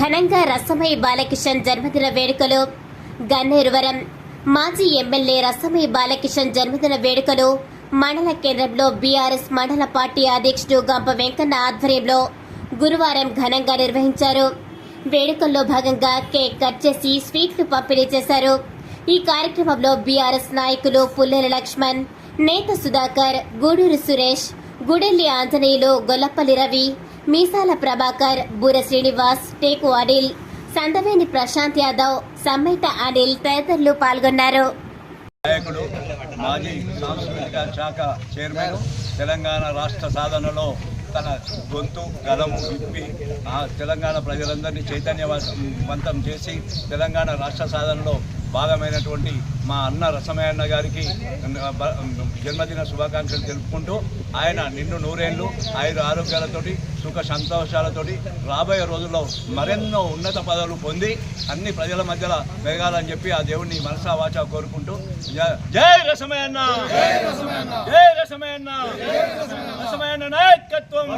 ఘనంగా రసమయ్య బాలకిషన్ జన్మదిన వేడుకలు. గన్నేరువరం మాజీ ఎమ్మెల్యే రసమయ్య బాలకిషన్ జన్మదిన వేడుకలు మండల కేంద్రంలో బీఆర్ఎస్ మండల పార్టీ అధ్యక్షుడు గంప వెంకన్న ఆధ్వర్యంలో గురువారం ఘనంగా నిర్వహించారు. వేడుకల్లో భాగంగా కేక్ కట్ చేసి స్వీట్లు పంపిణీ చేశారు. ఈ కార్యక్రమంలో బీఆర్ఎస్ నాయకులు పుల్లెల లక్ష్మణ్ నేత సుధాకర్ గూడూరు సురేష్ గుడెల్లి ఆంజనేయులు గొల్లపల్లి రవి మీసాల ప్రభాకర్ బుర శ్రీనివాస్ టేకు అనిల్ సందవేని ప్రశాంత్ యాదవ్ సమ్మెట అనిల్ తదితరులు పాల్గొన్నారు. నాయకుడు మాజీ సాంస్కృతిక శాఖ చైర్మన్ తెలంగాణ రాష్ట్ర సాధనలో తన గొంతు గలము విప్పి తెలంగాణ ప్రజలందరినీ చైతన్యవంతం చేసి తెలంగాణ రాష్ట్ర సాధనలో భాగమైనటువంటి మా అన్న రసమయ్యన్న గారికి జన్మదిన శుభాకాంక్షలు తెలుపుకుంటూ ఆయన నిన్ను నూరేళ్ళు ఐదు ఆరోగ్యాలతోటి సుఖ సంతోషాలతోటి రాబోయే రోజుల్లో మరెన్నో ఉన్నత పదవులు పొంది అన్ని ప్రజల మధ్యలో పెరగాలని చెప్పి ఆ దేవుణ్ణి మనసా వాచా కోరుకుంటూ జ- రసమయ్యన్న! జై రసమయ్యన్న! రసమయ్యన్న నాయకత్వం!